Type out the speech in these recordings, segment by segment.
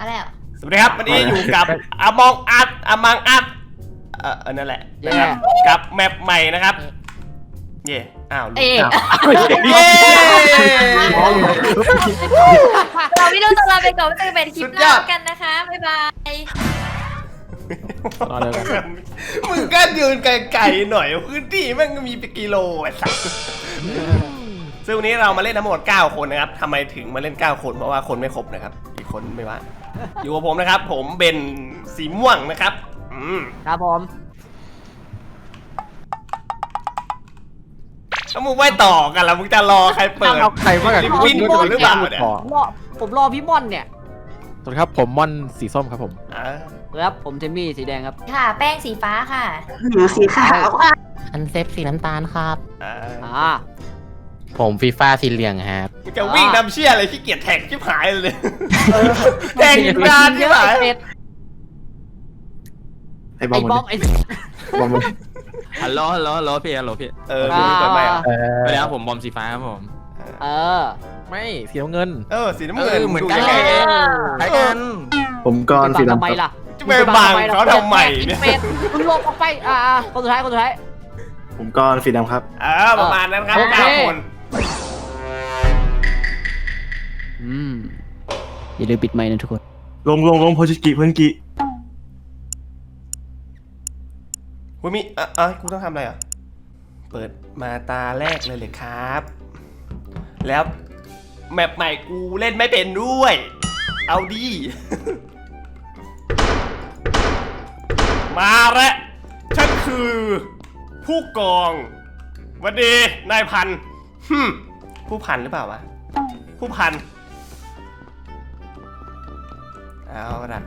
อะไรอะสวัสดีครับวันนี้อยู่กับอมองอัดอมังอัดเอออันนั่นแหละนะครับกับแมปใหม่นะครับ เย่อ้าวเอ๊ะเย่เราไม่รู้ตัวเราไปก่อนว่าจะเป็นคลิปหน้ากันนะคะ บ๊ายบายมึงก็ยืนไกลๆหน่อยพื้นที่แม่งมีเป็นกิโลไอ้สัสซึ่งวันนี้เรามาเล่นทั้งหมด9คนนะครับทำไมถึงมาเล่น 9 คนเพราะว่าคนไม่ครบนะครับ อีกคนไม่ว่า อยู่กับผมนะครับ ผมเป็นสีม่วงนะครับ อืมครับผมถ้ามึงไม่ต่อกันแล้วมึงจะรอใครเปิด เอาใครมากับลิปวินก่อนหรือเปล่าเนี่ย รอผมรอพี่ม่อนเนี่ยสวัสดีครับผมม่อนสีส้มครับผมอ่าครับผมเทมมี่สีแดงครับ ค่ะ แป้งสีฟ้าค่ะหนูสีขาวอันเซฟสีน้ำตาลครับ อ่าอ่า ผมฟีฟ่าสีเหลืองครับ มึงจะวิ่งนำเชี่ยอะไรขี้เกียจแท็กชิบหายเลยแท็กอีกนานชิบหายไอ้เป็ดไอ้บอไอ้มบ๊มัอบนไอ้บอมมันฮัลโหลฮัลโหลฮัลโหลพี่ฮัลโหลพี่เออมึงเปิดไหมอะเออสวัสดีครับผมบอมสีฟ้าครับผมเออ ไม่สีน้ำเงิน เออสีน้ำเงินเออเหมือนกันดูยังไงใครกันผมกรสีทำดำไมครับล่ะจะไปบังเขาทำไมเนี่ยเป็ดมึงหลบออกไปอ่าอ่าคนสุดท้ายคนสุดท้ายผมกรสีดำครับเออประมาณนั้นครับโอเคเก้าคน อืม อย่าลืมปิดไมค์นะทุกคน ลงลงลงโพชิกิเพื่อนกิกูมีอะอะกูต้องทำอะไรอะ เปิดมาตาแรกเลยเลยครับ แล้วแมปใหม่กูเล่นไม่เป็นด้วย เอาดี มาแล้วฉันคือ ผู้กองหวันดีนายพัน ฮึมผู้พันหรือเปล่าวะ ผู้พัน เอาละ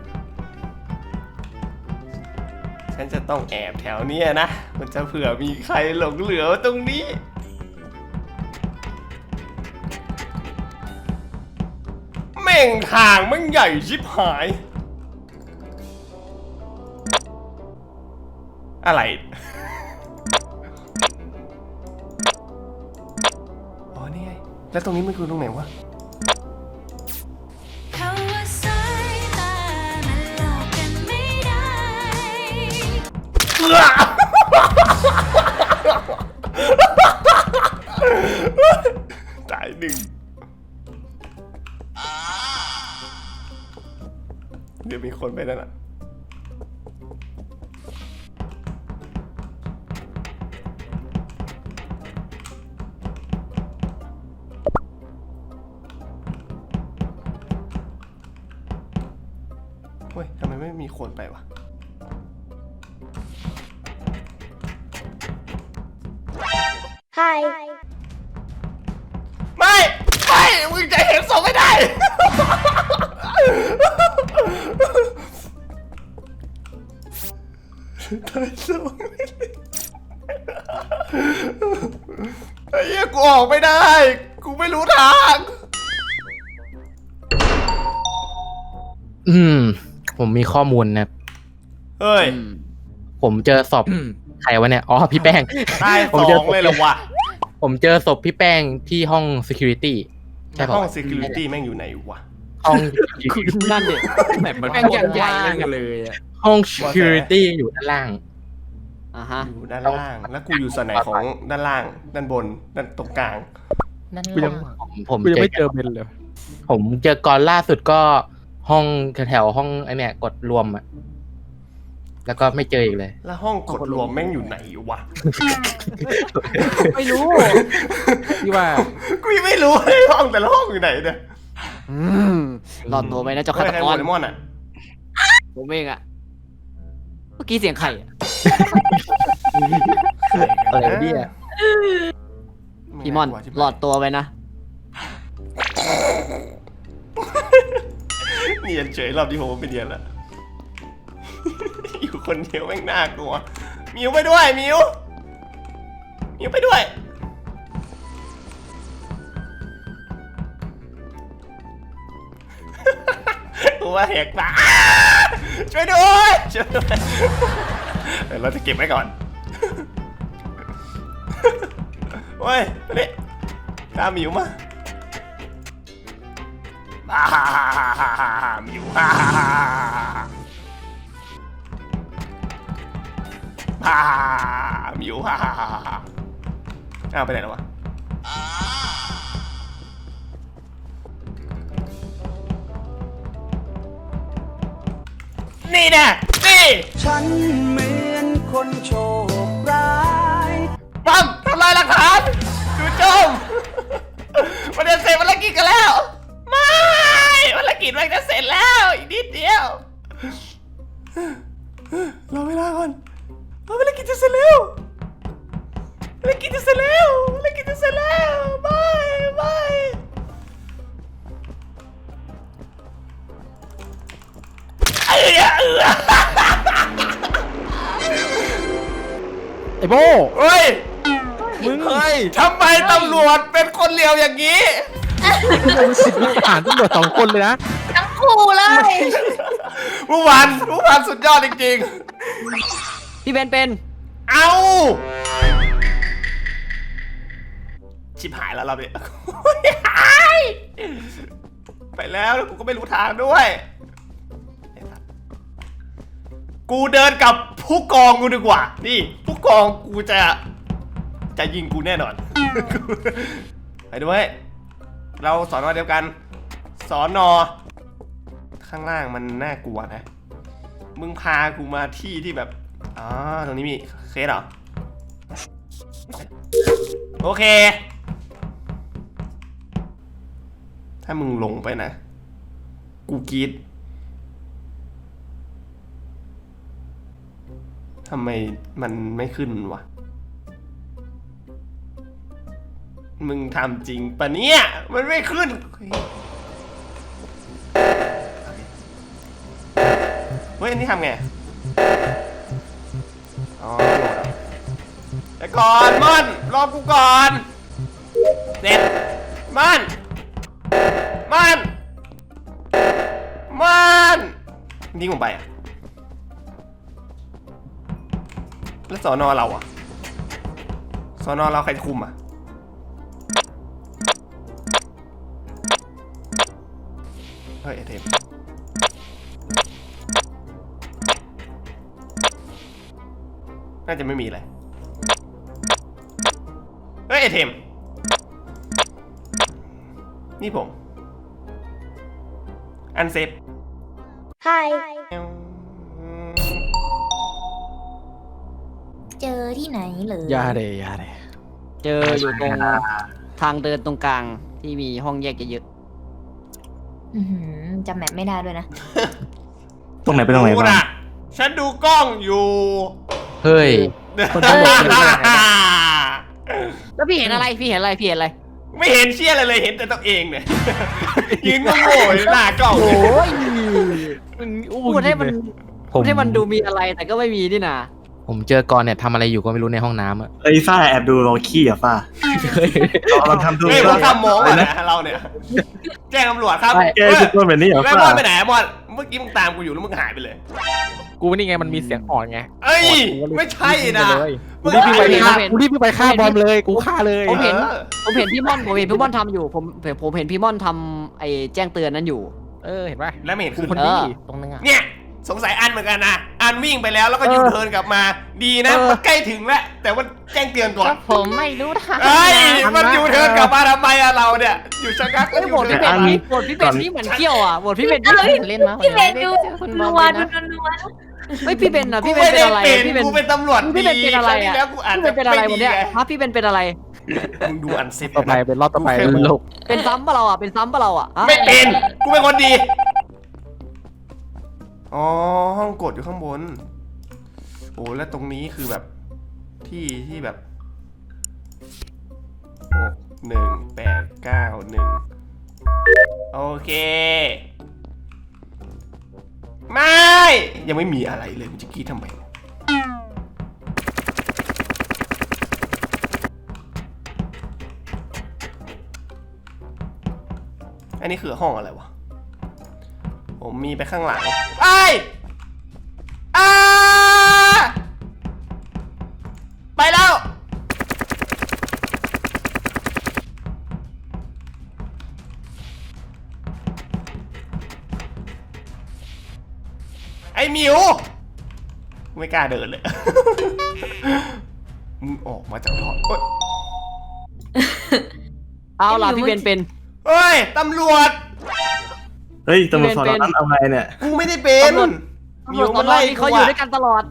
ฉันจะต้องแอบแถวเนี้ยนะ มันจะเผื่อมีใครหลงเหลือตรงนี้ แม่งทางมันใหญ่ชิบหาย อะไร แล้วตรงนี้มันคือตรงไหนวะได้ตายหนึ่งเดี๋ยวมีคนไปนั่นอะ ข้อมูลนะเฮ้ย ผมเจอศพใครวะเนี่ย อ๋อ พี่แป้ง ตายผสมอเจองศพเลยเหรอวะผมเจอศพพี่แป้งที่ห้อง security ใช่ป่ะห้อง security แม่งอยู่ไหนวะ ห้อง นั่นดิแบบมันแม่งอย่างใหญ่เลยกันเลยอะห้อง security อยู่ด้านล่าง อ่าฮะอยู่ด้านล่าง แล้วกูอยู่ส่วนไหนของด้านล่าง ด้านบน ด้านตรงกลาง นั่นกูยังผมผมกูยังเจอไม่เจอเบนเลยผมเจอก่อนล่าสุดก็ ห้องแถวๆห้องไอเนี่ยกดรวมอะแล้วก็ไม่เจออีกเลย แล้วห้องกดรวมแม่งอยู่ไหนวะ ไม่รู้ที่ว่า กูยังไม่รู้เลยห้องแต่ละห้องอยู่ไหนเนี่ยอืมรอดตัวไปนะเจ้าเฮ้ฆายตใครกโหวรตไอมอนอะผมเองอะเมื่อกี้เสียงใครอะอะไรวะเนี่ยพี่ม่อนหลอดตัวไปนะ เนียนเฉยรอบที่ผมไม่เนียนละอยู่คนเดียวแม่งน่ากลัวมิวไปด้วยมิวมิวไปด้วยตัวแหกตาช่วยด้วยช่วยด้วยเดี๋ยวเราจะเก็บไว้ก่อนโอ้ยนี่ตามหมิวมา ฮ่าฮ่าฮ่าฮ่าฮ่าฮ่าฮ่ามิวฮ่าฮ่าฮ่าฮ่าฮ่ามิวฮ่าฮ่าฮ่าฮ่าอ้าวไปไหนแล้ววะนี่นะนี่ฉันเหมือนคนโชคร้ายปั๊มทำลายหลักฐานจู่โจมมันจะเสร็จภารกิจกันแล้วไม่ ภารกิจมันจะเสร็จแล้วอีกนิดเดียว รอเวลาก่อนเอาภารกิจจะเสร็จแล้วภารกิจจะเสร็จแล้วภารกิจจะเสร็จแล้วไม่ไม่ไอ้เหี้ยเออไอ้โบเฮ้ย มึง เฮ้ยทำไมตำรวจเป็นคนเลวอย่างนี้ อ่านตำรวจสองคนเลยนะ ทั้งคู่เลย ผู้พันผู้พันสุดยอดจริงพี่เบนเป็น ๆ เอาชิบหายแล้วเราเนี่ยหายไปแล้วแล้วกูก็ไม่รู้ทางด้วยไอ้สัสกูเดินกับผู้กองกูดีกว่า นี่ ผู้กองกูจะ จะยิงกูแน่นอน ไปด้วย เราสอนอเดียวกันสอนอข้างล่างมันน่ากลัวนะ มึงพากูมาที่ที่แบบอ๋อตรงนี้มีเคสเหรอ โอเค ถ้ามึงลงไปนะ กูกรีดทำไมมันไม่ขึ้นวะ มึงทำจริงปะเนี่ย มันไม่ขึ้น เฮ้ยอันนี้ทำไง อ๋อโหลดอะแต่ก่อนม่อนรอกูก่อนเด็ดม่อนม่อนม่อนทิ้งผมไปอะ แล้วสอนอเราอะสอนอเราใครคุมอะ เฮ้ยไอเทมน่าจะไม่มีอะไรเฮ้ยไอเทม นี่ผม อันเซฟ Hi เจอที่ไหนเลยยาเลยยาเลยเจออยู่ตรงทางเดินตรงกลางที่มีห้องแยกเยอะอื้อหือ จำแมปไม่ได้ด้วยนะ ตรงไหนเป็นตรงไหนดูบ้างนะฉันดูกล้องอยู่ เฮ้ย คนตำรวจเป็นอะไรนะๆแล้วพี่เห็นอะไรพี่เห็นอะไรพี่เห็นอะไรไม่เห็นเชี่ยอะไรเลยเห็นแต่ตัวเองเนี่ย ยืนโง่ๆอยู่หน้ากล้องโอ้เนี่ย ยพูดให้มันผพูมดให้มันดูมีอะไรแต่ก็ไม่มีนี่นะ ผมเจอกรเนี่ยทำอะไรอยู่ก็ไม่รู้ในห้องน้ำอะไอ้ฝ้าแอบดูเราขี้อะฝ้าเราทำดูเฮ้ยพวกฝ้าทำโมงอะนะเราเนี่ย แจ้งตำรวจครับแกจะตัวแบบนี้เหรอแล้วฝ้ามอนไปไหนอะมอนเมื่อกี้มึงตามกูอยู่แล้วมึงหายไปเลย กูนี่ไงมันมีเสียงอ่อนไงเอ้ยไม่ใช่นะกูรีบวิ่งไปฆ่ากูรีบวิ่งไปฆ่าบอมเลยกูฆ่าเลยผมเห็นออผมเห็นพี่ม่อนผมเห็นพี่ม่อนทำอยู่ผมผมผมเห็นพี่ม่อนทำไอ้แจ้งเตือนนั้นอยู่ เออเห็นป่ะแล้วไม่เห็นกูขึ้นคนเอดีอตรงนึงอะเนี่ย สงสัยอันเหมือนกันนะ อันวิ่งไปแล้วแล้วก็ยูเทิร์นกลับมา ดีนะเออมันใกล้ถึงแล้วแต่ว่าแจ้งเตือนก่อนผมไม่รู้ทางเอ้ย มันยูเทิร์นกลับมาทำไมอะเราเนี่ย อยู่ชะงักแล้วไอ้ยูโหวตเทิพี่ร์น เป็ดนี่โหวตพี่เป็ดนี่เหมือนเขี้ยวอะโหวตพี่เป็ดนี่เอ้ยเล่นมาพี่เบนดูคุณนับวอมดูนะนัวไม่พี่เบนอะกูพี่เบไม่นเป็นได้อะไรเป็นพี่เบน กูเป็นตำรวจพี่เบนเป็นอะไรครั้งที่อะแล้วกูอาจพี่จะเบนเป็นอะไรวันเนี้ยม่ดีฮะพี่เบนเป็นอะไร มึงดูอันเซ็ตต่อไปเป็นรอบต่อไปกูแค่บอกโลกเป็นซ้ำปะเราอะเป็นซ้ำปะเราอะฮะไม่เป็น กูเป็นคนดี อ๋อ ห้องกดอยู่ข้างบน โอ้แล้วตรงนี้คือแบบที่ที่แบบหกหนึ่งแปดเก้าหนึ่งโอเค ไม่ ยังไม่มีอะไรเลยมันจะกี้ทำไมอันนี้คือห้องอะไรวะ ผมมีไปข้างหลังไอ้อาไปแล้ว ไอ้มิว ไม่กล้าเดินเลย มึงออกมาจากท่อเอาล่ะพี่เบนเป็น เฮ้ย ตำรวจ เฮ้ยตำรวจเป็นสอนเป็นนั้นเอาไงเนี่ย กูไม่ได้เป็นตำรวจ หมิวมันไล่ที่กูเขาอยู่อะด้วยกันตลอด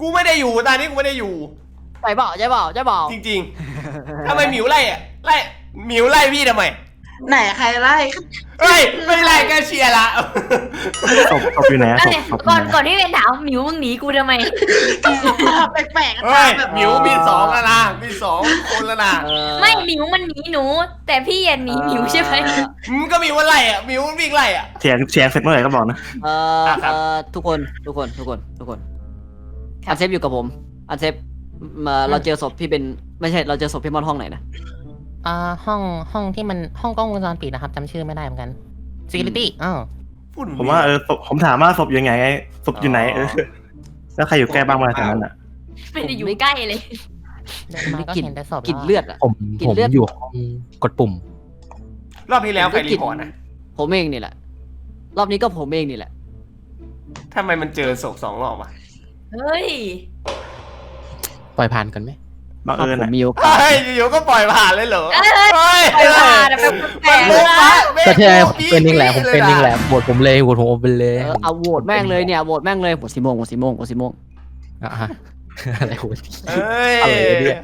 กูไม่ได้อยู่ตอนนี้กูไม่ได้อยู่ใช่เปล่าใช่เปล่าใช่เปล่าจริงๆทำไมหมิวไล่อะไล่หมิวไล่พี่ทำไม ไหนใครไล่เฮ้ยไม่ไล่แกเชียร์ละศพศพอยู่ไหนอะนั่นศไงพศพก่อนยู่ไหก่อนที่เป็นถามหมิวมึงหนีกูทำไมแปลกๆเฮ้ยแบบหมิวมีสองแล้วนะมีสองคนแล้วนะเออไม่หมิวมันหนีหนู แต่พี่อย่าหนีหมิวใช่ไหมมึงก็หมิวว่าไล่อะหมิวมันวิ่งไล่อะเถียงเถียงเสร็จเมื่อไหร่ก็บอกนะ เอออะครับ เออทุกคนทุกคนทุกคนทุกคนอันเซฟอยู่กับผม อันเซฟมาเราเจอศพพี่เป็นไม่ใช่เราเจอศพพี่มอนห้องไหนนะ อ่าห้องห้องที่มันห้องกล้องวงจรปิดนะครับจำชื่อไม่ได้เหมือนกัน security อ้าวพูดผมว่าเออศพผมถามว่าศพอยู่ไหนศพอยู่ไหนเออแล้วใครอยู่ใกล้บ้างมาแถวนั้นอะ ไม่ได้อยู่ใกล้เลย เดินมาก็เห็นแต่ศพกลิ่นเลือดอะผมกินผมเลือด อยู่ห้องกดปุ่ม รอบที่แล้วใครรีพอร์ตนะผมเองนี่แหละ รอบนี้ก็ผมเองนี่แหละ ทำไมมันเจอศพสองรอบอะเฮ้ย ปล่อยผ่านกันไหม บังถ้าเอิญผมอะมีโอกาส เฮ้ยอยู่ๆก็ปล่อยผ่านเลยเหรอเอ้ยเฮ้ยปล่อยผ่านอะแบบแปลกๆมันนะโบ๊ะบะเบ๊ะก็ใช่ผมโบ๊ะเป็นนิ่งแหละผมเป็นนิ่งแหละยโหวตผมเลยโหวตผมเอาไปเลยเออเอาโหวตแม่งเลยเนี่ยโหวตแม่งเลยโหวตสีม่วงโหวตสีม่วงโหวตสีม่วงอะฮะอะไรโหวตเอ้ยอะไรเนี่ย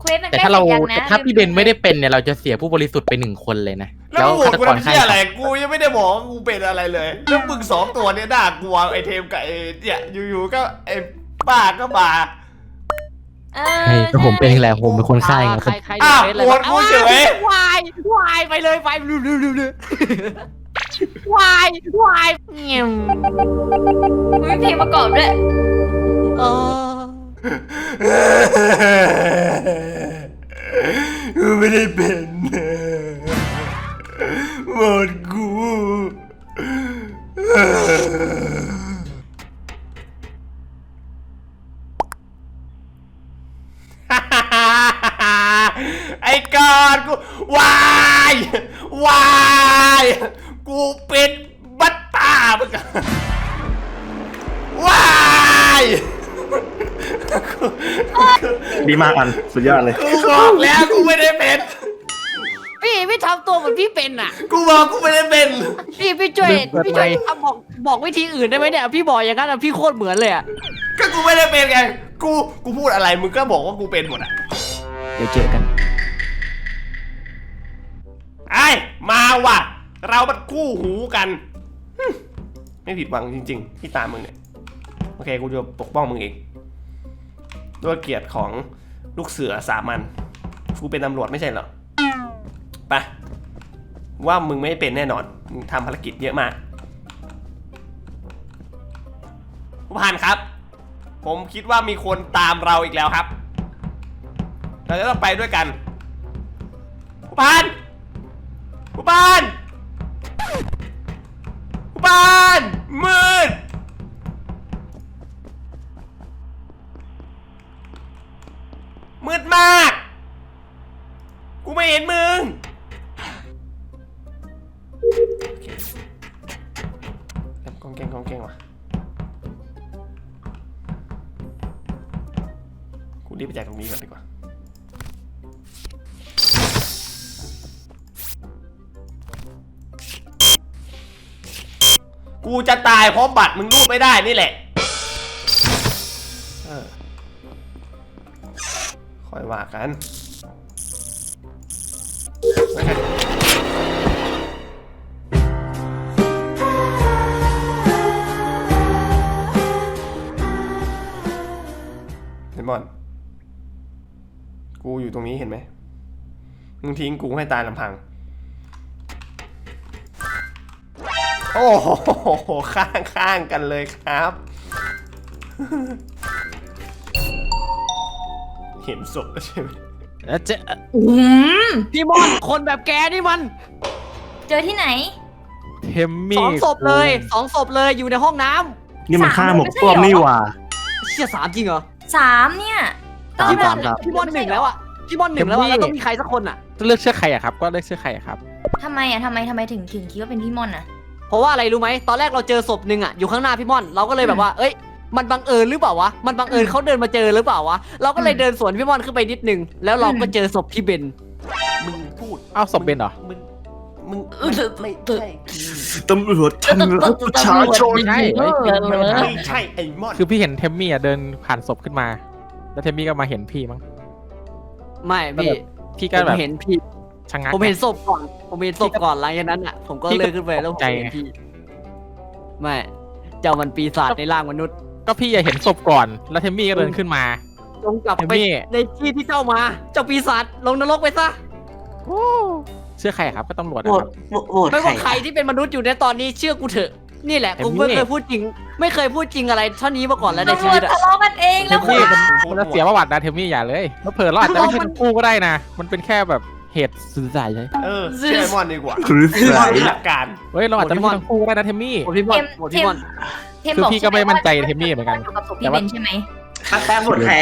เควสมันแต่ใกล้ถ้าเราเสร็จยังนะแต่ถ้าพี่เบนไม่ได้เป็นเนี่ยเราจะเสียผู้บริสุทธิ์ไปหนึ่งคนเลยนะแล้วมึงโหวตกูฆาตทำเชี่ยอะไรฆ่ากูยังไม่ได้บอกว่ากูเป็นอะไรเลยแล้วมึงสองตัวเนี่ยน่ากลัวไอเทมกับไอเนี่ยอยู่ๆก็ไอป้าก็มาเอ ใช่อก็ผมเป็นนี่แหละผมเป็นคนฆ่าเองอ่าคใครรับใครอะเฟซเลยโหวตกูเฉย วายวายไปเลยไปเร็วเร็วเร็วเร็ววายวายเงี้ยมีเพลงประกอบด้วยเออกูไม่ได้เป็นโหวตกู ไอ้กอนกูวายวายกูเป็นบัตตามึงอะวายดีมากอันสุดยอดเลย กูบอกแล้วกูไม่ได้เป็น พี่พี่ทำตัวเหมือนพี่เป็นอะ กูบอกกูไม่ได้เป็น พี่พี่ช่วยพี่ช่วยทำบอกบอกวิธีอื่นได้ไหมเนี่ยพี่บอกอย่างนั้นอะพี่โคตรเหมือนเลยอะก็กูไม่ได้เป็นไง กูกูพูดอะไรมึงก็บอกว่ากูเป็นหมดอะเดี๋ยวเจอกันไอ้มาว่ะ เรามันคู่หูกัน ไม่ผิดหวังจริง ๆ ที่ตามมึงเนี่ย โอเค กูจะปกป้องมึงเอง ด้วยเกียรติของลูกเสือสามัญ กูเป็นตำรวจไม่ใช่เหรอ ไป ว่ามึงไม่เป็นแน่นอน มึงทำภารกิจเยอะมากผู้พันครับ ผมคิดว่ามีคนตามเราอีกแล้วครับ เราจะต้องไปด้วยกันผู้พันผู้พันผู้พันมืดมืดมาก กูไม่เห็นมึงโอเคเริ่มกองเก่งกองเก่งว่ะ กูรีบไปจากตรงนี้ก่อนดีกว่า กูจะตายเพราะบัตรมึงรูดไม่ได้นี่แหละออคอยว่ากัน เห็นบอลกูอยู่ตรงนี้เห็นไหมมึงทิ้งกูให้ตายลำพัง โอ้โหข้างข้างๆกันเลยครับ เห็นศพแล้วใช่ไหมแล้วจะอืมพี่มอนคนแบบแกนี่มันเจอที่ไหนเทมมี่สองศพเลยสองศพเลยอยู่ในห้องน้นี่มันฆ่าหมกไม่ใช่ต้วมเหรอนี่หว่าำเชี่ยสามจริงเหรอสามเนี่ยสามพี่มอนสามครับ พี่มอนหนึ่งแล้วอะพี่มอนหนึ่งแล้วอะแล้วต้องมีใครสักคนอะเลือกเชื่อใครอะครับ ก็เลือกเชื่อใครอะครับ ทำไมอะทำไมทำไมถึงถึงคิดว่าเป็นพี่มอนอะ เพราะว่าอะไรรู้ไหมตอนแรกเราเจอศพหนึ่งอะอยู่ข้างหน้าพี่ม่อนเราก็เลยแบบว่าเอ้ย มันบังเอิญหรือเปล่าวะมันบังเอิญเขาเดินมาเจอหรือเปล่าวะเราก็เลยเดินสวนพี่ม่อนขึ้นไปนิดนึงแล้วเราก็เจอศพพี่เบนมึงพูดเอ้าศพเบนเหรอ มึงมึงไม่ใช่ตำรวจทำร้ายประชาชนไม่ใช่ ไม่ใช่ไอ้มอนคือพี่เห็นเทมมี่อะเดินผ่านศพขึ้นมา แล้วเทมมี่ก็มาเห็นพี่มั้ง ไม่พี่พี่ผก็มแบบเห็นพี่ ชะงักผมเห็นศพก่อน ผมเห็นศพก่อนหลังจากนั้นอะ ผมก็พี่ก็เลยขึ้นไปแล้วผมตกใจเห็นไงพี่ไม่ เจ้ามันปีศาจในร่างมนุษย์ ก็พี่อะเห็นศพก่อน แล้วเทมมี่ก็เดินขึ้นมาลงกลับเห็นไปพี่ในที่ที่เจ้ามา เจ้าปีศาจลงนรกไปซะเชื่อใครครับก็ตำรวจโหนะวคตรับโหวตไม่ใครว่าใครที่เป็นมนุษย์อยู่ในตอนนี้เชื่อกูเถอะนี่แหละเห็นกูไม่พี่เคยพูดจริง ไม่เคยพูดจริงอะไรเท่านี้มาก่อนแล้วในตำรชีววิจตอะทะเลาะกันเองเทแล้วมคุมี่ณมันมันจะเสียประวัตินะเทมมี่อย่าเลยเผลอๆเราอาจจะไม่ใช่ทั้งคู่ก็ได้นะ มันเป็นแค่แบบ เหตุสื่อสารเลยเออเชื่อไอ้มอนดีกว่าคือมอสานยมีหลักการเฮ้ยเราอาจจะไม่ใช่ทั้งคู่ก็ได้นะเทมมี่หมดพี่มอนหมดพี่มอนเทมคือบอกพี่ก็ไม่มั่นใจเทมมี่เหมือนกันอยู่กับศพพี่เบนใช่ไหมอะแป้งโหวตใคร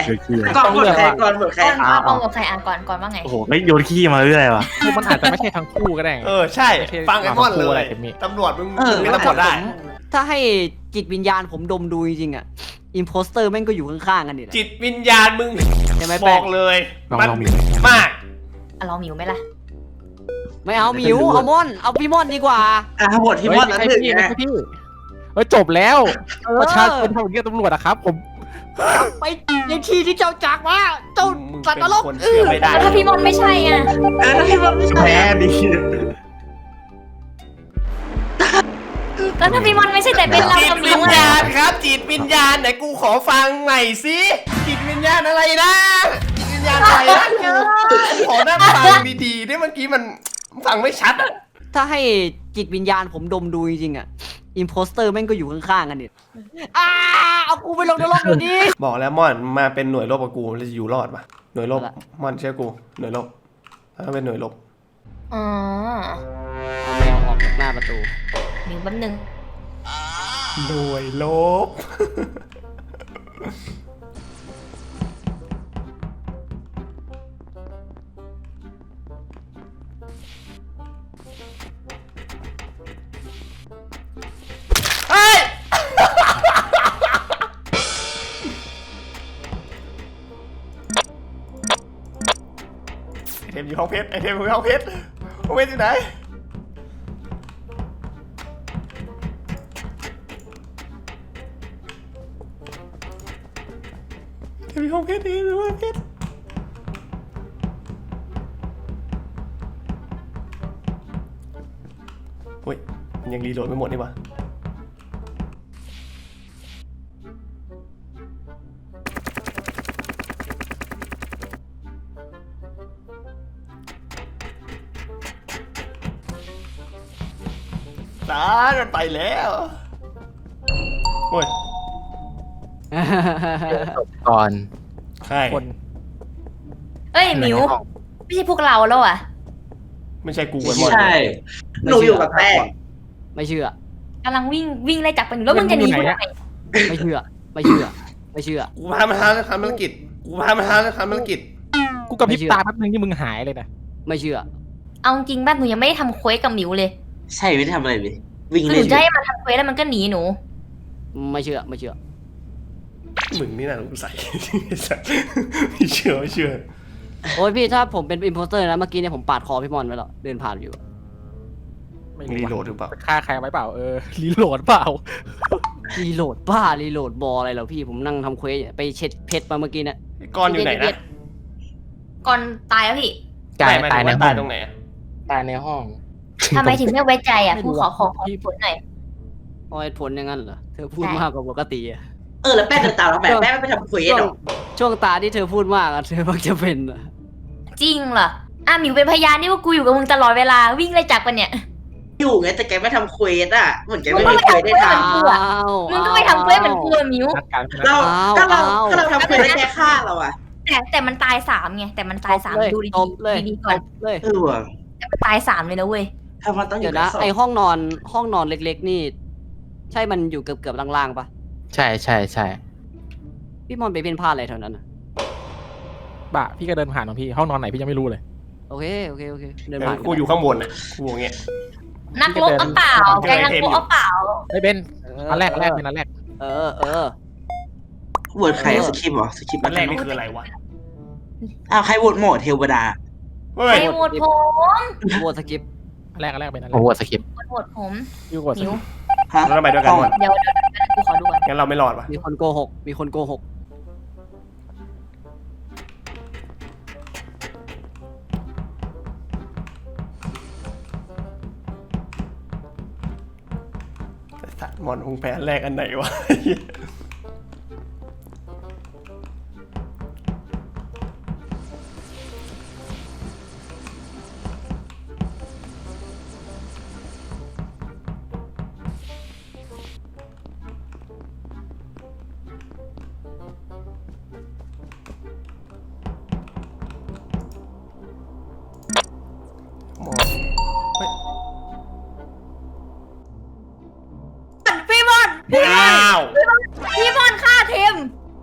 ก่อนโหวตใครก่อนโหวตใครก่อนมาปองกับใครอ่านก่อนก่อนว่าไง โอ้โหไม่โยนขี้มาเรื่อยว่ะคือมันอาจจะไม่ใช่ทั้งคู่ก็ได้เออใช่ไม่ใช่ ฟังไอ้มอนเลทั้งคู่อะไรยเทมมี่ตำรวจมึงมึงไม่ตำรวจได้ ถ้าให้จิตวิญญาณผมดมดูจริงๆอะอิมโพสเตอร์แม่งก็อยู่ข้างๆกันนี่แหละจิตวิญญาณมึงใช่ไหมบแป้องกเลยลองมันลองมีมาก อะลองหมิวไหมล่ะ ไม่เอาหมิวเอามอน เอาพี่มอนดีกว่า อะโหวตที่เฮ้ยมอนไม่แล้วใช่หนึ่งพี่ไม่นะใช่พี่เฮ้ยจบแล้วเออประชาชนทำอย่างนี้กับตำรวจอะครับ ผม ไปในที่ที่เจ้าจากมาเจ้ามึงสัตว์นรกเป็นคนเชื่อไม่ได้แล้วถ้าพี่มอนไม่ใช่อะ เออแล้วที่มอนไม่ใช่แพ้ดิแล้วถ้าพี่มอนไม่ใช่แต่เป็นเราจิตกับหมิวิวญอะญาณครับจิตวิญญาณไหนกูขอฟังใหม่สิจิตวิญญาณอะไรนะ จิตวิญญาณอะไรนะกูขอนั่งฟังดีๆนี่เมื่อกี้มันฟังไม่ชัดอะถ้าให้จิตวิญญาณผมดมดูจริงๆอะอิมโพสเตอร์แม่งก็อยู่ข้างๆกันนี่อ้าเอากูไปลงนรกเดี๋ยวนี้ บอกแล้วม่อนมาเป็นหน่วยรบกับกูแล้วจะอยู่รอดปะหน่วยรบเอาละม่อนเชื่อกู หน่วยรบถ้าเป็นหน่วยรบอ๋อเอาแมวออกจากหน้าประตูหมิวแป๊บนึง หน่วยรบ เพชรไอเทมขอยู่ห้องเพชรห้องเพชรอยู่ไหนเทมอยู่ห้องเพชรเทมอยู่ห้องเพชรเฮ้ยมันยังรีโหลดไม่หมดนี่วะ ตามันไปแล้วโอ้ยจบก่อนใช่คนเอ้ยหมิวไม่ใช่พวกเราแล้วอะ ไม่ใช่กูกันหมดใช่ หนูอยู่กับแป้งไม่เชื่อ กำลังวิ่งวิ่งไล่จับกันอยู่แล้วมึงจะหนีกูทำไมไม่เชื่อ ไม่เชื่อ ไม่เชื่อ กูพามาทำทำธุรกิจกูพามาทำทำธุรกิจกูกับพริบไม่เชื่อตาแป๊บนึงที่มึงหายเลยนะ ไม่เชื่อ เอาจริงบ้านหนูยังไม่ได้ทำเควสกับหมิวเลย ใช่ไม่ได้ทำอะไรเลยวิ่งคือหเล่นูนจะให้มันทำเควสแล้วมันก็หนีหนู ไม่เชื่อไม่เชื่อ มึงนี่น่าสงสัยไม่เชื่อไม่เชื่อโอ้ยพี่ถ้าผมเป็นอิมโพสเตอร์นะเมื่อกี้เนี่ยผมปาดคอพี่มอนไว้แล้วเดินผ่านอยู่ ไม่รีรู้โหลว่ะดหรือเปล่าไปฆ่าใครไว้เปล่าเออรีโหลดเปล่า รีโหลดบ้ารีโหลดบออะไรเหรอพี่ผมนั่งทำเควสไปเช็ดเพชรมาเมื่อกี้เนี่ย ไอ้ก้อนอยู่ไหนนะก่อนตายแล้วพี่ ตายไม่ตายในไม่ห้ตาอยงตรงไหนอะตายในห้อง ทำไมถึงไม่ไว้ใจอะไม่พูรู้ดขออะขอขอพี่ผลหน่อย พอเหตุผลอย่างนั้นเหรอ เธอพูดใช่มากกว่าปกติอะเออแล้วแป้งเดินตามเราแบบแป้งไม่ไปทำเควสช่วหงรอช่วงตาที่เธอพูดมากอะเธอมักจะเป็นอะจริงเหรอ อะหมิวเป็นพยานนี่ว่ากูอยู่กับมึงตลอดเวลาวิ่งไล่จับกันเนี่ย อยู่ไงแต่แกไม่ทำเควสอะเหมือนแกไม่มีเควสได้ทมันกลัวอ้าวมึงก็ไปทำเควสเหมือนกูอะหมิวนัดกันำเราอ้าวถ้าเราอ้าวถ้าเราทำเควสแล้วแกฆ่าเราอะแต่แต่มันตายสามไงแต่มันตายสามเลยดูดีตบเลยดีๆตก่อนบเลยเออว่ะแต่มันตายสามเลยนะเว้ย ทำไมต้องอเดี๋ยู่ยวนะกับศพไอห้องนอนห้องนอนเล็ก ๆ นี่ ใช่มันอยู่เกือบเกือบๆล่างๆปะใช่ใช่ใช่พี่มอนไปเป็นพลาดอะไรแถวนั้นอะบ้าพี่ก็เดินผ่านของพี่ห้องนอนไหนพี่ยังไม่รู้เลย โอเคโอเคโอเคเดินเอผ่าอนกูอยู่ข้างบนอะกูอย่างเงี้ย นักรบเอาเปล่าแกงนักรบเอาเปล่าไม่เป็นอันแรกอันแรกเป็นอันแรกเออเออโหวตใครอะสคริปต์เหรอสคริปต์อันแรกนี่คืออะไรวะอ้าวใครโหวตโหมดเทวดาเฮ้ใคยรโหวตผม โหวตสกิป อันแรกอันแรกเป็นอันแรโอ้กโหสคริปต์โหวตผมยูโกดนิ้วฮะเราต้องไปด้วยกันหมดเดี๋ยวเดี๋ยวเดี๋ยวกูขอดูก่อนงั้นเราไม่รอดวะมีคนโกหก มีคนโกหกไอ้สัตว์มอนพุงแพ้อันแรกอันไหนวะ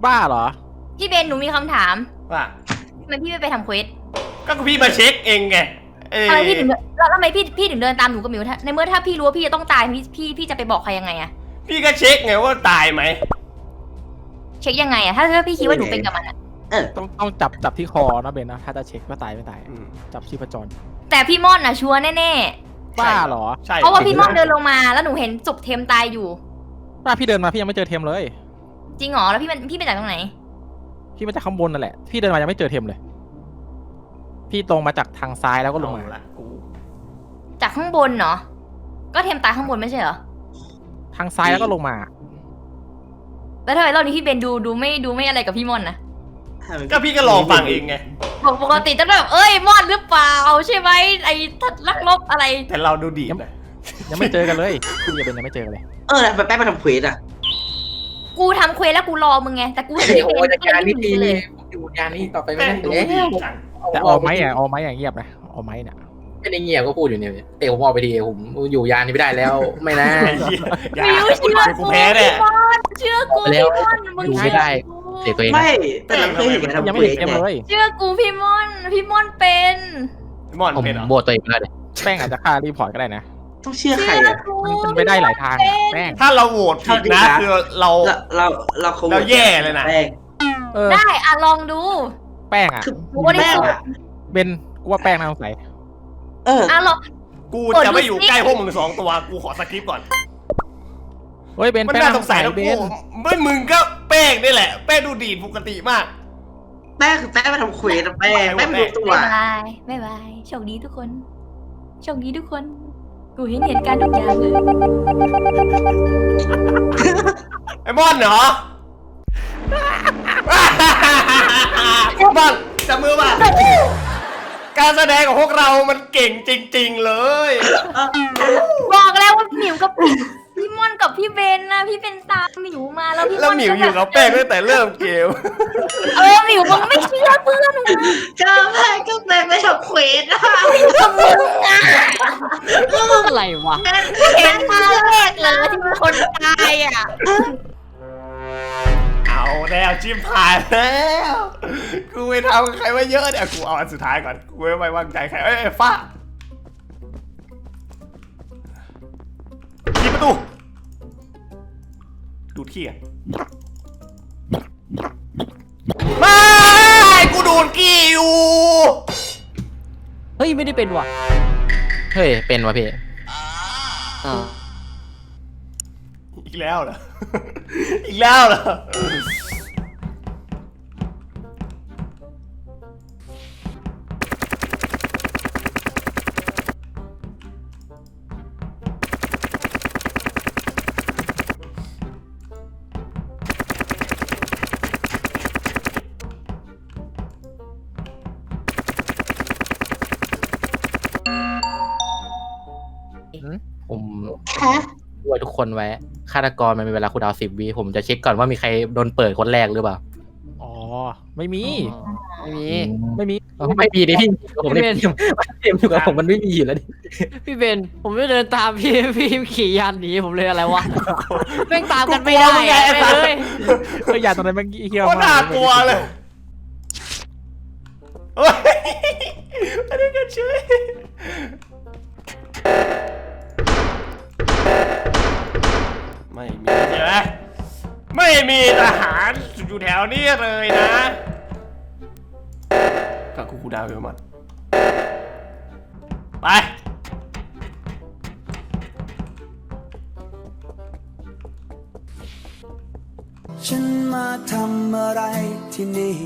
บ้าเหรอ พี่เบนหนูมีคำถามว่าทำไมพี่ไม่ไปทำเควสก็พี่มาเช็คเองไงเอ้ยทำไมพี่ถึงแล้วทำไมพี่พี่ถึงเดินตามหนูกับหมิวถ้าในเมื่อถ้าพี่รู้ว่าพี่จะต้องตายพี่พี่พี่จะไปบอกใครยังไงอะพี่ก็เช็คไงว่าตายไหมเช็คยังไงอะถ้าถ้าพี่คิดว่าหนูเป็นกับมันอะเออต้องต้องจับจับที่คอนะเบนนะถ้าจะเช็คว่าตายไม่ตาย อืมจับชีพจรแต่พี่ม่อนอะชัวร์แน่บ้าเหรอใช่ๆเพราะว่าพี่ม่อนเดินลงมาแล้วหนูเห็นศพเทมตายอยู่บ้าพี่เดินมาพี่ยังไม่เจอเทมเลย จริงเหรอแล้วพี่เป็นพี่เป็นจากตรงไหน พี่มาจากข้างบนนั่นแหละ พี่เดินมายังไม่เจอเทมเลย พี่ตรงมาจากทางซ้ายแล้วก็ลงมาเอละกูจากข้างบนเนาะก็เทมตายข้างบนไม่ใช่เหรอ ทางซ้ายแล้วก็ลงมา แล้วทำไมรอบนี้พี่เบนดูดูไม่ดูไม่อะไรกับพี่ม่อนนะก็พี่ก็ลองฟังเองไง บอกปกติจะแบบเอ้ยม่อนหรือเปล่า ใช่ไหมไอ้ทัดลักลบอะไรแต่เราดูดีนะยังไม่เจอกันเลยพี่กับเบนยังไม่เจอกันเลย เออแล้วแป้งมาทำเควสอะ กูทำเควสแล้วกูรอมึงไง แต่กูเห็นพี่เบนก็เลยไม่ถึงเลยอยู่งานนี้ต่อไปไม่แป้งได้ดูแล้วดีจังแต่เอาไม้อะเอาไม้อย่างเงียบนะเอาไม้เนี่ยไม่ได้เงียบก็พูดอยู่เนี่ยเตะผมออกไปทีผมอยู่ยานนี้ไม่ได้แล้วไม่นะไอ้เหี้ยอย่ามิวเชื่อกูกูแพ้พี่เนี่ยม่อนเชื่อกูแล้พี่วม่อนมึงอยู่เชื่ไม่อได้กูเตะตัวเองนะไม่แต่เราเคยเห็นแกยังทำไม่เควเห็นสเทมไงเลยเชื่อกูพี่ม่อนพี่ม่อนเป็นมอนผมเป็นเหรอโบวตตัวเองไปแล้วเลยแป้งอาจจะฆ่ารีพอร์ตก็ได้นะ ต้องเชื่อใครเชื่ออะกูมันเป็นไปได้หลายทางอะแป้งถ้าเราโหวตผิดนะคือเรา เราเราเราเขาเราแย่เลยนะ แป้ง เออได้อะลองดูแป้งอะคือกูว่าได้แป้งสูตรอะเบนกูว่าแป้งน่าสงสัยเออ อะลอง กูจะไม่อยู่ใกล้พวกมึงสองตัว กูขอสคริปต์ก่อน เฮ้ยเบนมันแป้งน่าน่าสสงงสัสัยยทั้งเบคู่นไม่มึงก็แป้งนี่แหละ แป้งดูดีดปกติมาก แป้งคือแป้งมาทำเควสอะแป้งแป้งไม่รู้ตัว บ๊ายบายบ๊ายบายโชคดีทุกคน โชคดีทุกคน กูเห็นเหตุการณ์ทุกอย่างเลย ไอ้มอนเหรอมอนจับมือมาการแสดงของพวกเรามันเก่งจริง ๆ เลย บอกแล้วว่าหมิวกับ พี่ม่อนกับพี่เบนนะพี่เป็นตามหมิวมาแล้วพี่แล้วม่อนหมิวอยู่กับแป้งตั้งแต่เริ่มเกม เออหมิวมึงไม่เชื่อเพื่อนมึงก็แป้งก็แป้งไม่ทำเควสอะกับมึงอะอะไรวะเห็นตาแรกเลยที่มีคนตายอะเอาแล้วชิมผ่านแล้วกูไปทำกับใครไว้เยอะเนี่ยกูเอาอันสุดท้ายก่อนกูไม่ไว้วางใจใครเอ้ยเอ้ยฟ้า ปิดประตู ดูดขี้อะไม่กูดูดขี้อยู่ เฮ้ย ไม่ได้เป็นว่ะเฮ้ย เป็นวะพี่อ่าอีกแล้วเหรอ อีกแล้วเหรอ ผมฮะด้วยทุกคนไว้ฆาตกรมันมีเวลาคูลดาวน์สิบวิผมจะเช็คก่อนว่ามีใครโดนเปิดคนแรกหรือเปล่าอ๋อ ไม่มี ไม่มี ไม่มีอ๋อไม่มีดิพี่ผมได้เตรียมเตรียมอยู่กับผมมันไม่มีอยู่แล้วดิพี่เบน ผมไม่เดินตามพี่พี่ขี่ยานหนีผมเลยอะไรวะแม่งตามกันไม่ได้กูกลัวมึงไงไอ้สัเลสยเฮ้ยอย่าตอนนั้นมันเฮี้ยวโคตรมากน่ากลัวเลยเฮ้ยไม่ได้กันเฉย ไม่มีใช่ไหมไม่มีทหารอยู่แถวนี้เลยนะก็กูกูดาวอยู่มันไปฉันมาทำอะไรที่นี่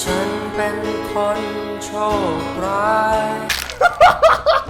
ฉันเป็นคนโชคร้ายเฮ้ย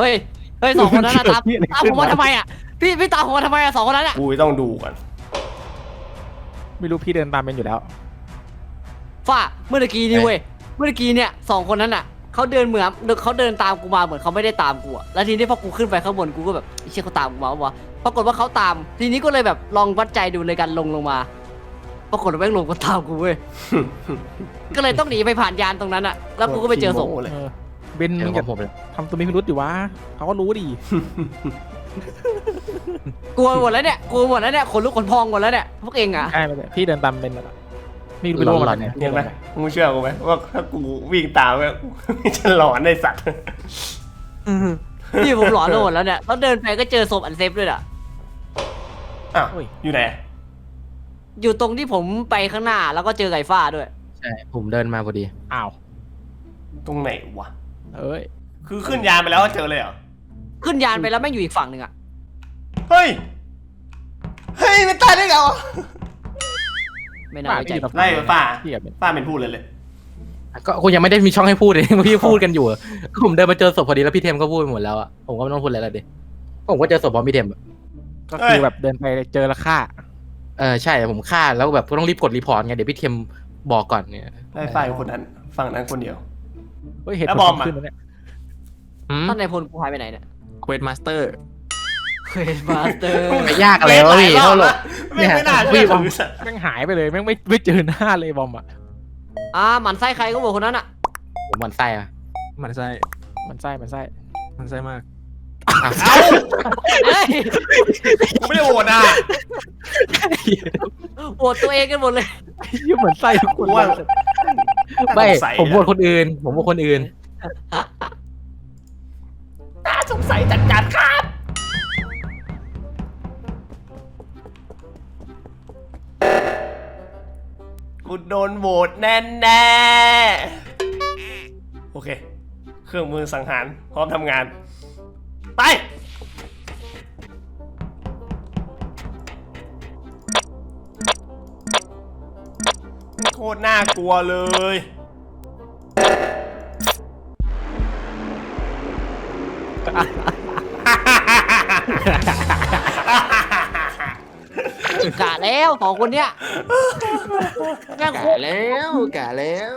เฮ้ย เฮ้ยสองคนนั้นน่ะตามตามผมมาทำไมอะ พี่พี่ตามผมมาทำไมอะสองคนนั้นอะ กูต้องดูก่อนไม่รู้พี่เดินตามเป็นอยู่แล้ว ฝ้าเมื่อกี้นี่เว้ย เมื่อกี้เนี่ยสองคนนั้นอะเขาเดินเหมือนเขาเดินตามกูมาเหมือนเขาไม่ได้ตามกูอะแล้วทีนี้พอกูขึ้นไปข้างบนกูก็แบบไอ้เชี่ยเขาตามกูมาวะปรากฏว่าเขาตาม ทีนี้ก็เลยแบบลองวัดใจดูเลยกันลงลงมา ปรากฏว่าแม่งลงก็ตามกูเว้ย ก็เลยต้องหนีไปผ่านยานตรงนั้นอะแล้วกูก็ไปเจอศพโง่เลยเออ เบนเจมึองขจะองผมเลยทำตัวมีพิรุษดิวะเขาก็รู้ดิกลัวหมดแล้วเนี่ยกลัวหมดแล้วเนี่ยขนลุกขนพองหมดแล้วเนี่ยพวกเองอะใช่ไปเลยพี่เดินตามเบนแล้วไม่รู้ไปรู้ว่ามันไหนเห็นไหมมึงเชื่อกูไหมว่าถ้ากูวิ่งตามแบบจะหลอนในสัตว์พี่ผมหลอนไปหมดแล้วเนี่ยแล้วเดินไปก็เจอศพอันเซฟด้วยอะอ้าวอยู่ไหนอยู่ตรงที่ผมไปข้างหน้าแล้วก็เจอไก่ฟ้าด้วย ใช่ ผมเดินมาพอดี อ้าว ตรงไหนวะ เอ้ย คือขึ้นยานไปแล้วก็เจอเลยเหรอ ขึ้นยานไปแล้วแม่งอยู่อีกฝั่งหนึ่งอะเฮ้ย เฮ้ยมันตายได้ไงวะไม่น่าไว้ใจไล่ป้าพี่กับเบนป้าเป็นพูดเลยเลยก็คุณยังไม่ได้มีช่องให้พูดเลยพี่พูดกันอยู่อะก็ผมเดินมาเจอศพพอดีแล้วพี่เทมก็พูดหมดแล้วอะผมก็ไม่ต้องพูดอะไรแล้วดิผมก็เจอศพพร้อมพี่เทมอะก็คือแบบเดินไปเจอและฆ่าเออใช่ผมฆ่าแล้วแบบก็ต้องรีบกดรีพอร์ตไงเดี๋ยวพี่เทมบอกก่อนเนี่ยไล่ป้าอยู่คนนั้นฝั่งนั้นคนเดียว เฮ้ยเหตุแล้วผบลอมอะ ขึ้นแล้วเนี่ยหืมท่านนายพลกูหายไปไหนเนี่ยเควสมาสเตอร์ เควสมาสเตอร์ ไม่ยากอะไรวะพี่เล่นหลายรอบเท่าหรอก ไม่ไม่น่าเนี่เชื่อยผมถือสัตว์แม่งหายไปเลยแม่งไม่ไม่เจอหน้าเลยบอมอะอ่าหมันไส้ใครก็บอกคนนั้นอะ ผมหมันไส้อะมันไส้มันไส้มันไส้มันไส้มาก เอ้าเฮ้ยกูไม่ได้โหวตอะโหวตตัวเองกันหมดเลยยิ่งเหมือนไส้ทุกคนกูว่าเลย ไม่น่าสงสัยผมโหวตคนอื่น ผมโหวตคนอื่น น่าสงสัยจัดการครับกูโดนโหวตแน่แน่ๆ โอเค เครื่องมือสังหาร พร้อมทำงาน ไป ตรน่ากลัวเลย กะแล้วสองคนเนี้ยแม่งโคตรแล้วกะแล้ว